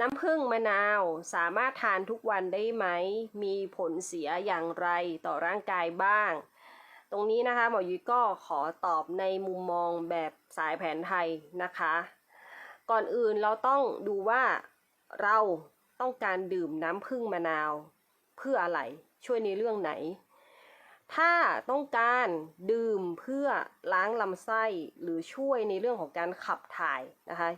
น้ำผึ้งมะนาวสามารถทานทุกวันได้ไหม มีผลเสียอย่างไรต่อร่างกายบ้าง ตรงนี้นะคะหมอยุ้ยก็ขอตอบในมุมมองแบบสายแผนไทยนะคะ ก่อนอื่นเราต้องดูว่าเราต้องการดื่มน้ำผึ้งมะนาว เพื่ออะไรช่วยในเรื่องไหน ถ้าต้องการดื่มเพื่อล้างลำไส้หรือช่วยในเรื่องของการขับถ่ายนะคะ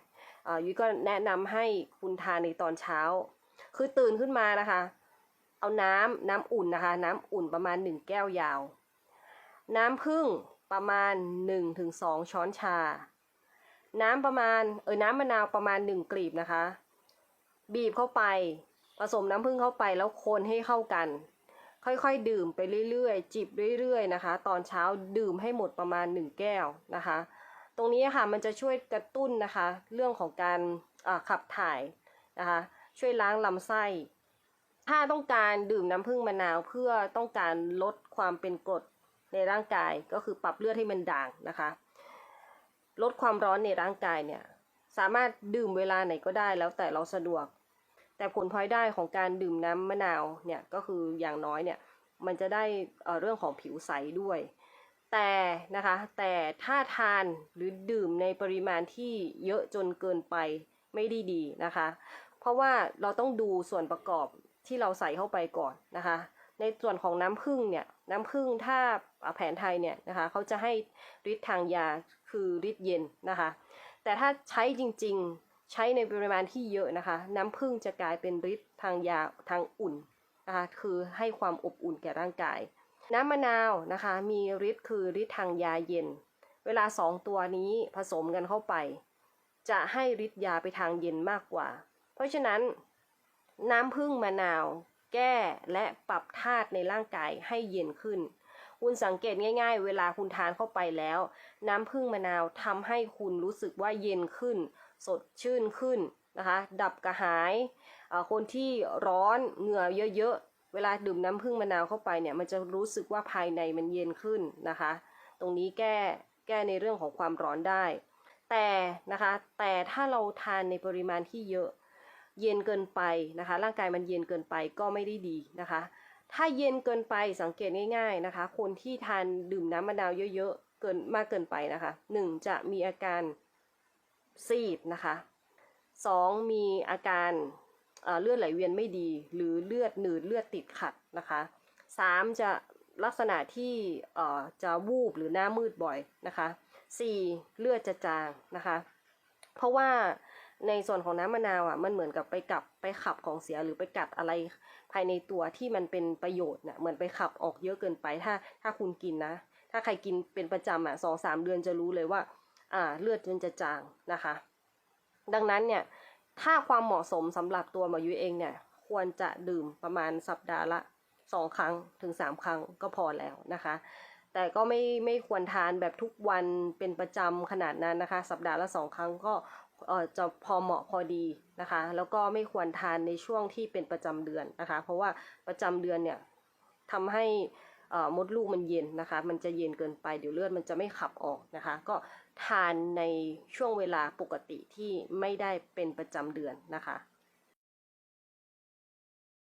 ยุ้ยก็แนะนำให้คุณทานในตอนเช้า คือตื่นขึ้นมานะคะ เอาน้ำน้ำอุ่นนะคะ น้ำอุ่นประมาณ 1 แก้วยาว น้ำผึ้งประมาณ 1-2 ช้อนชา น้ำประมาณเออน้ำมะนาวประมาณ 1 กลีบนะคะ บีบเข้าไป ผสมน้ำผึ้งเข้าไปแล้วคนให้เข้ากัน ค่อยๆ ดื่มไปเรื่อยๆ จิบเรื่อยๆนะคะ ตอนเช้าดื่มให้หมดประมาณ 1 แก้วนะคะ ตรงนี้ค่ะมันจะช่วยกระตุ้นนะคะ เรื่องของการขับถ่ายนะคะ ช่วยล้างลำไส้ ถ้าต้องการดื่มน้ำผึ้งมะนาวเพื่อต้องการลดความเป็นกรดในร่างกายก็คือปรับเลือดให้มันด่างนะคะ ลดความร้อนในร่างกายเนี่ยสามารถดื่มเวลาไหนก็ได้แล้วแต่เราสะดวก แต่ผลพลอยได้ของการดื่มน้ำมะนาวเนี่ยก็คืออย่างน้อยเนี่ยมันจะได้เเรื่องของผิวใสด้วย แต่นะคะแต่ถ้าทานหรือดื่มในปริมาณที่เยอะจนเกินไปไม่ได้ดีนะคะ เพราะว่าเราต้องดูส่วนประกอบที่เราใส่เข้าไปก่อนนะคะ ในส่วนของน้ำผึ้งเนี่ยน้ำผึ้งถ้าอ่าแผนไทยเนี่ยนะคะเขาจะให้ฤทธิ์ทางยาคือฤทธิ์เย็นนะคะ แต่ถ้าใช้จริงๆใช้ในปริมาณที่เยอะนะคะ น้ำผึ้งจะกลายเป็นฤทธิ์ทางยาทางอุ่นนะคะคือให้ความอบอุ่นแก่ร่างกาย น้ำมะนาวนะคะ มีฤทธิ์คือฤทธิ์ทางยาเย็น เวลาสองตัวนี้ผสมกันเข้าไป จะให้ฤทธิ์ยาไปทางเย็นมากกว่า เพราะฉะนั้น น้ำผึ้งมะนาว แก้และปรับธาตุในร่างกายให้เย็นขึ้น คุณสังเกตง่าย ๆ เวลาคุณทานเข้าไปแล้ว น้ำผึ้งมะนาวทำให้คุณรู้สึกว่าเย็นขึ้น สดชื่นขึ้นนะคะ ดับกระหาย คนที่ร้อนเหงื่อเยอะๆ เวลาดื่มน้ำผึ้งมะนาวเข้าไปเนี่ยมันจะรู้สึกว่าภายในมันเย็นขึ้นนะคะ ตรงนี้แก้แก้ในเรื่องของความร้อนได้ แต่นะคะแต่ถ้าเราทานในปริมาณที่เยอะเย็นเกินไปนะคะ ร่างกายมันเย็นเกินไปก็ไม่ได้ดีนะคะ ถ้าเย็นเกินไปสังเกตง่าย ๆนะคะ คนที่ทานดื่มน้ำมะนาวเยอะๆเกินมากเกินไปนะคะหนึ่งจะมีอาการซีดนะคะสองมีอาการ เลือดไหลเวียนไม่ดี หรือเลือดหนืดเลือดติดขัดนะคะสามจะลักษณะที่จะวูบหรือหน้ามืดบ่อยนะคะสี่เลือดจะจางนะคะ เพราะว่าในส่วนของน้ำมะนาวอะมันเหมือนกับไปกับไปขับของเสียหรือไปกัดอะไรภายในตัวที่มันเป็นประโยชน์เนี่ยเหมือนไปขับออกเยอะเกินไปถ้าถ้าคุณกินนะ ถ้าใครกินเป็นประจำอะสองสามเดือนจะรู้เลยว่าอ่าเลือดมันจะจางนะคะ ดังนั้นเนี่ย ถ้าความเหมาะสมสำหรับตัวหมอยุ้ยเองเนี่ย ควรจะดื่มประมาณสัปดาห์ละสองครั้งถึงสามครั้งก็พอแล้วนะคะ แต่ก็ไม่ไม่ควรทานแบบทุกวันเป็นประจำขนาดนั้นนะคะ สัปดาห์ละสองครั้งก็เออจะพอเหมาะพอดีนะคะ แล้วก็ไม่ควรทานในช่วงที่เป็นประจำเดือนนะคะ เพราะว่าประจำเดือนเนี่ยทำให้ มดลูกมันเย็นนะคะ มันจะเย็นเกินไปเดี๋ยวเลือดมันจะไม่ขับออกนะคะ ก็ทานในช่วงเวลาปกติที่ไม่ได้เป็นประจำเดือนนะคะ